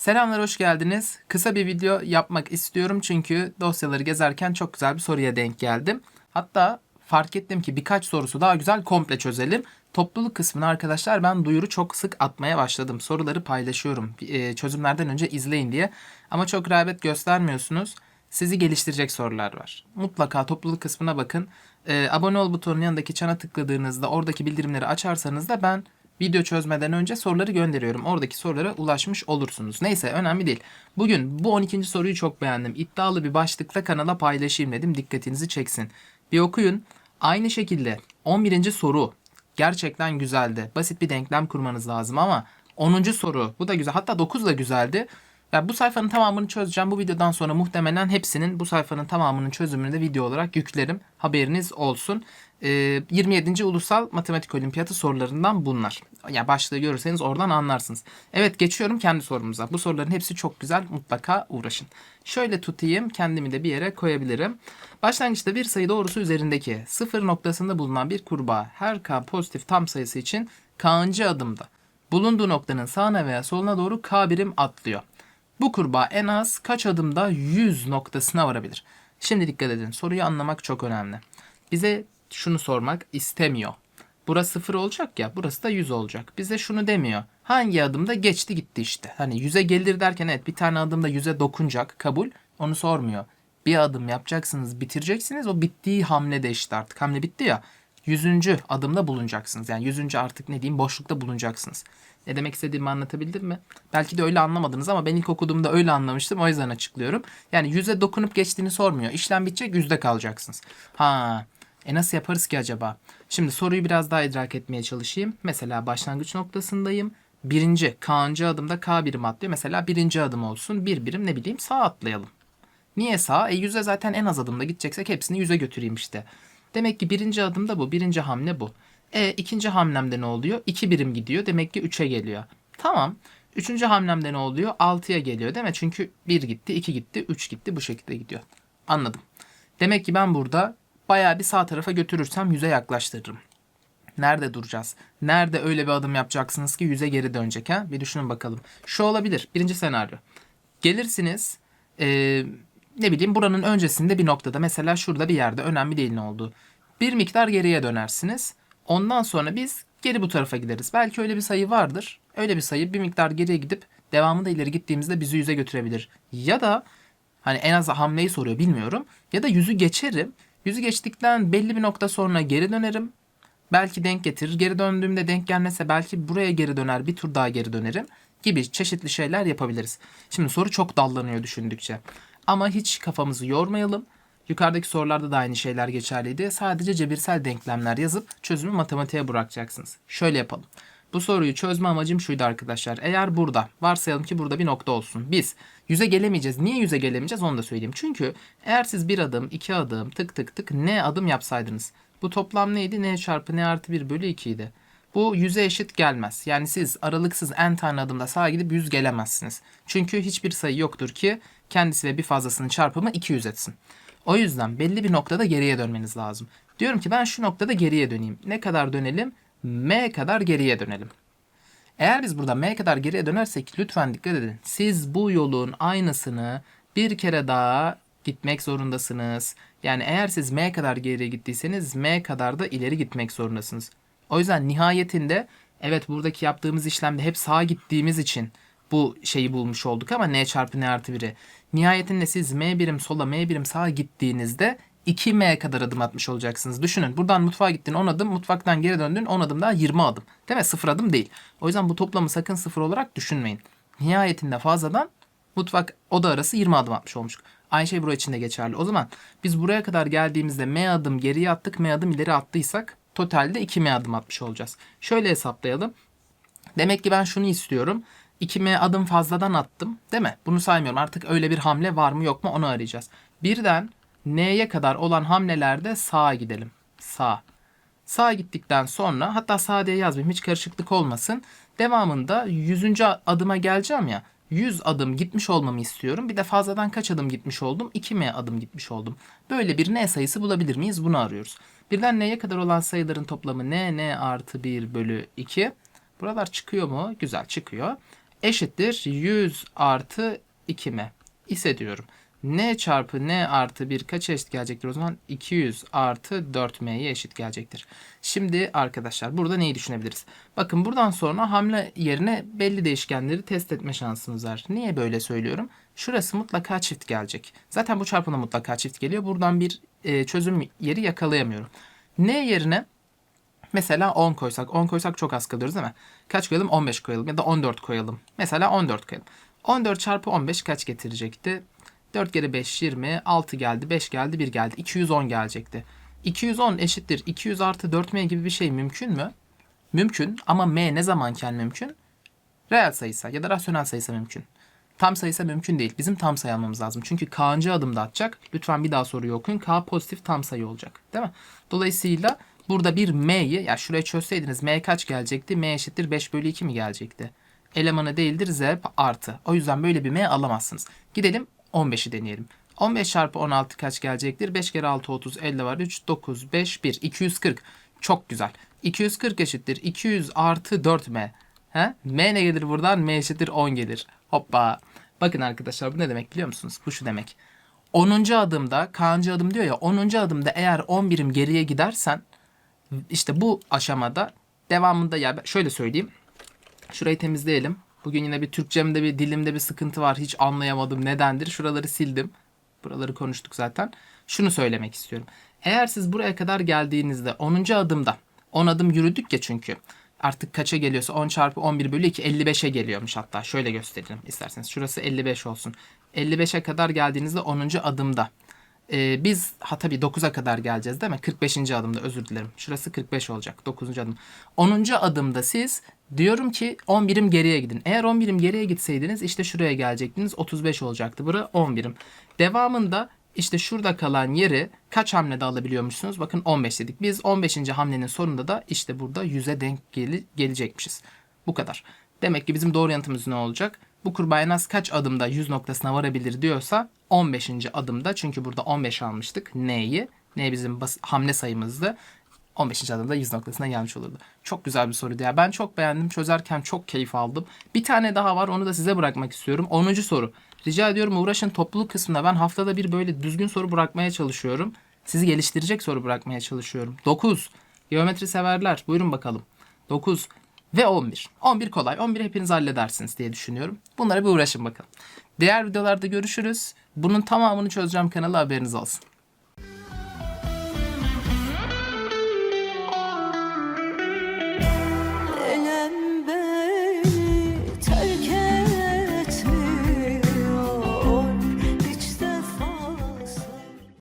Selamlar, hoş geldiniz. Kısa bir video yapmak istiyorum çünkü dosyaları gezerken çok güzel bir soruya denk geldim. Hatta fark ettim ki birkaç sorusu daha güzel komple çözelim. Topluluk kısmını arkadaşlar ben duyuru çok sık atmaya başladım. Soruları paylaşıyorum e, çözümlerden önce izleyin diye. Ama çok rağbet göstermiyorsunuz. Sizi geliştirecek sorular var. Mutlaka topluluk kısmına bakın. E, abone ol butonunun yanındaki çana tıkladığınızda oradaki bildirimleri açarsanız da ben video çözmeden önce soruları gönderiyorum. Oradaki sorulara ulaşmış olursunuz. Neyse önemli değil. Bugün bu 12. soruyu çok beğendim. İddialı bir başlıkla kanala paylaşayım dedim. Dikkatinizi çeksin. Bir okuyun. Aynı şekilde 11. soru gerçekten güzeldi. Basit bir denklem kurmanız lazım ama 10. soru bu da güzel. Hatta 9 da güzeldi. Ya bu sayfanın tamamını çözeceğim. Bu videodan sonra muhtemelen hepsinin bu sayfanın tamamının çözümünü de video olarak yüklerim. Haberiniz olsun. Ee, 27. Ulusal Matematik Olimpiyatı sorularından bunlar. Ya başlığı görürseniz oradan anlarsınız. Evet geçiyorum kendi sorumuza. Bu soruların hepsi çok güzel. Mutlaka uğraşın. Şöyle tutayım. Kendimi de bir yere koyabilirim. Başlangıçta bir sayı doğrusu üzerindeki sıfır noktasında bulunan bir kurbağa her k pozitif tam sayısı için k'ıncı adımda bulunduğu noktanın sağına veya soluna doğru k birim atlıyor. Bu kurbağa en az kaç adımda 100 noktasına varabilir? Şimdi dikkat edin. Soruyu anlamak çok önemli. Bize şunu sormak istemiyor. Burası 0 olacak ya, burası da 100 olacak. Bize şunu demiyor. Hangi adımda geçti gitti işte. Hani 100'e gelir derken evet bir tane adımda 100'e dokunacak, kabul. Onu sormuyor. Bir adım yapacaksınız, bitireceksiniz. O bittiği hamlede işte artık. Hamle bitti ya. 100. adımda bulunacaksınız. Yani 100. artık ne diyeyim boşlukta bulunacaksınız. Ne demek istediğimi anlatabildim mi? Belki de öyle anlamadınız ama ben ilk okuduğumda öyle anlamıştım. O yüzden açıklıyorum. Yani yüze dokunup geçtiğini sormuyor. İşlem bitecek yüzde kalacaksınız. Ha, e nasıl yaparız ki acaba? Şimdi soruyu biraz daha idrak etmeye çalışayım. Mesela başlangıç noktasındayım. Birinci, K'ıncı adımda K birim atlıyor. Mesela birinci adım olsun. Bir birim ne bileyim sağ atlayalım. Niye sağ? E yüze zaten en az adımda gideceksek hepsini yüze götüreyim işte. Demek ki birinci adımda bu. Birinci hamle bu. E ikinci hamlemde ne oluyor? 2 birim gidiyor. Demek ki 3'e geliyor. Tamam. Üçüncü hamlemde ne oluyor? 6'ya geliyor değil mi? Çünkü 1 gitti, 2 gitti, 3 gitti. Bu şekilde gidiyor. Anladım. Demek ki ben burada bayağı bir sağ tarafa götürürsem yüze yaklaştırırım. Nerede duracağız? Nerede öyle bir adım yapacaksınız ki yüze geri dönecek ha? Bir düşünün bakalım. Şu olabilir. Birinci senaryo. Gelirsiniz ee, ne bileyim buranın öncesinde bir noktada mesela şurada bir yerde önemli değil ne oldu. Bir miktar geriye dönersiniz. Ondan sonra biz geri bu tarafa gideriz. Belki öyle bir sayı vardır. Öyle bir sayı bir miktar geriye gidip devamında ileri gittiğimizde bizi yüze götürebilir. Ya da hani en az hamleyi soruyor bilmiyorum. Ya da yüzü geçerim. Yüzü geçtikten belli bir nokta sonra geri dönerim. Belki denk getirir. Geri döndüğümde denk gelmese belki buraya geri döner bir tur daha geri dönerim gibi çeşitli şeyler yapabiliriz. Şimdi soru çok dallanıyor düşündükçe. Ama hiç kafamızı yormayalım. Yukarıdaki sorularda da aynı şeyler geçerliydi. Sadece cebirsel denklemler yazıp çözümü matematiğe bırakacaksınız. Şöyle yapalım. Bu soruyu çözme amacım şuydu arkadaşlar. Eğer burada, varsayalım ki burada bir nokta olsun. Biz yüze gelemeyeceğiz. Niye yüze gelemeyeceğiz onu da söyleyeyim. Çünkü eğer siz bir adım, iki adım, tık tık tık ne adım yapsaydınız. Bu toplam neydi? n çarpı n artı 1 bölü 2 idi. Bu yüze eşit gelmez. Yani siz aralıksız n tane adımda sağa gidip 100 gelemezsiniz. Çünkü hiçbir sayı yoktur ki kendisi ve bir fazlasının çarpımı 200 etsin. O yüzden belli bir noktada geriye dönmeniz lazım. Diyorum ki ben şu noktada geriye döneyim. Ne kadar dönelim? M kadar geriye dönelim. Eğer biz burada M kadar geriye dönersek lütfen dikkat edin. Siz bu yolun aynısını bir kere daha gitmek zorundasınız. Yani eğer siz M kadar geriye gittiyseniz M kadar da ileri gitmek zorundasınız. O yüzden nihayetinde evet buradaki yaptığımız işlemde hep sağa gittiğimiz için bu şeyi bulmuş olduk ama n çarpı n artı 1'i. Nihayetinde siz m birim sola m birim sağa gittiğinizde 2m kadar adım atmış olacaksınız. Düşünün buradan mutfağa gittin 10 adım, mutfaktan geri döndün 10 adım daha 20 adım. Değil mi? 0 adım değil. O yüzden bu toplamı sakın 0 olarak düşünmeyin. Nihayetinde fazladan mutfak oda arası 20 adım atmış olmuştuk. Aynı şey buraya için de geçerli. O zaman biz buraya kadar geldiğimizde m adım geriye attık, m adım ileri attıysak totalde 2m adım atmış olacağız. Şöyle hesaplayalım. Demek ki ben şunu istiyorum. 2M adım fazladan attım değil mi? Bunu saymıyorum. Artık öyle bir hamle var mı yok mu onu arayacağız. Birden N'ye kadar olan hamlelerde sağa gidelim. Sağ. Sağa gittikten sonra hatta sağ diye yazmayayım hiç karışıklık olmasın. Devamında 100. adıma geleceğim ya. 100 adım gitmiş olmamı istiyorum. Bir de fazladan kaç adım gitmiş oldum? 2M adım gitmiş oldum. Böyle bir N sayısı bulabilir miyiz? Bunu arıyoruz. Birden N'ye kadar olan sayıların toplamı N, N artı 1 bölü 2. Buralar çıkıyor mu? Güzel çıkıyor. Eşittir 100 artı 2m ise diyorum. n çarpı n artı 1 kaç eşit gelecektir o zaman? 200 artı 4m'ye eşit gelecektir. Şimdi arkadaşlar burada neyi düşünebiliriz? Bakın buradan sonra hamle yerine belli değişkenleri test etme şansınız var. Niye böyle söylüyorum? Şurası mutlaka çift gelecek. Zaten bu çarpımda mutlaka çift geliyor. Buradan bir e, çözüm yeri yakalayamıyorum. n yerine Mesela 10 koysak, 10 koysak çok az kalıyoruz değil mi? Kaç koyalım? 15 koyalım ya da 14 koyalım. Mesela 14 koyalım. 14 çarpı 15 kaç getirecekti? 4 kere 5 20, 6 geldi, 5 geldi, 1 geldi. 210 gelecekti. 210 eşittir 200 artı 4m gibi bir şey mümkün mü? Mümkün ama m ne zamanken mümkün? Reel sayısa ya da rasyonel sayısa mümkün. Tam sayısa mümkün değil. Bizim tam sayı almamız lazım. Çünkü K'ncı adımda atacak. Lütfen bir daha soruyu okuyun. K pozitif tam sayı olacak. Değil mi? Dolayısıyla burada bir m'yi ya şuraya çözseydiniz m kaç gelecekti? m eşittir 5 bölü 2 mi gelecekti? Elemanı değildir z artı. O yüzden böyle bir m alamazsınız. Gidelim 15'i deneyelim. 15 çarpı 16 kaç gelecektir? 5 kere 6 30 50 var 3 9 5 1 240. Çok güzel. 240 eşittir 200 artı 4m. He? M ne gelir buradan? M eşittir 10 gelir. Hoppa. Bakın arkadaşlar bu ne demek biliyor musunuz? Bu şu demek. 10. adımda, K'ncı adım diyor ya 10. adımda eğer 10 birim geriye gidersen işte bu aşamada devamında ya şöyle söyleyeyim. Şurayı temizleyelim. Bugün yine bir Türkçemde bir dilimde bir sıkıntı var. Hiç anlayamadım nedendir. Şuraları sildim. Buraları konuştuk zaten. Şunu söylemek istiyorum. Eğer siz buraya kadar geldiğinizde 10. adımda 10 adım yürüdük ya çünkü. Artık kaça geliyorsa 10 çarpı 11 bölü 2 55'e geliyormuş hatta. Şöyle gösterelim isterseniz. Şurası 55 olsun. 55'e kadar geldiğinizde 10. adımda. Ee, biz ha tabii 9'a kadar geleceğiz değil mi? 45. adımda özür dilerim. Şurası 45 olacak. 9. adım. 10. adımda siz diyorum ki 10 birim geriye gidin. Eğer 10 birim geriye gitseydiniz işte şuraya gelecektiniz. 35 olacaktı. Bura 10 birim. Devamında işte şurada kalan yeri kaç hamlede alabiliyormuşsunuz? Bakın 15 dedik. Biz 15. hamlenin sonunda da işte burada 100'e denk gel- gelecekmişiz. Bu kadar. Demek ki bizim doğru yanıtımız ne olacak? Bu kurbağa en az kaç adımda 100 noktasına varabilir diyorsa 15. adımda çünkü burada 15 almıştık N'yi. N bizim bas- hamle sayımızdı. 15. adımda 100 noktasına gelmiş olurdu. Çok güzel bir soruydu ya. Ben çok beğendim. Çözerken çok keyif aldım. Bir tane daha var. Onu da size bırakmak istiyorum. 10. soru. Rica ediyorum uğraşın topluluk kısmında. Ben haftada bir böyle düzgün soru bırakmaya çalışıyorum. Sizi geliştirecek soru bırakmaya çalışıyorum. 9. Geometri severler. Buyurun bakalım. 9 ve 11. 11 kolay. 11 hepiniz halledersiniz diye düşünüyorum. Bunlara bir uğraşın bakalım. Diğer videolarda görüşürüz. Bunun tamamını çözeceğim kanala haberiniz olsun.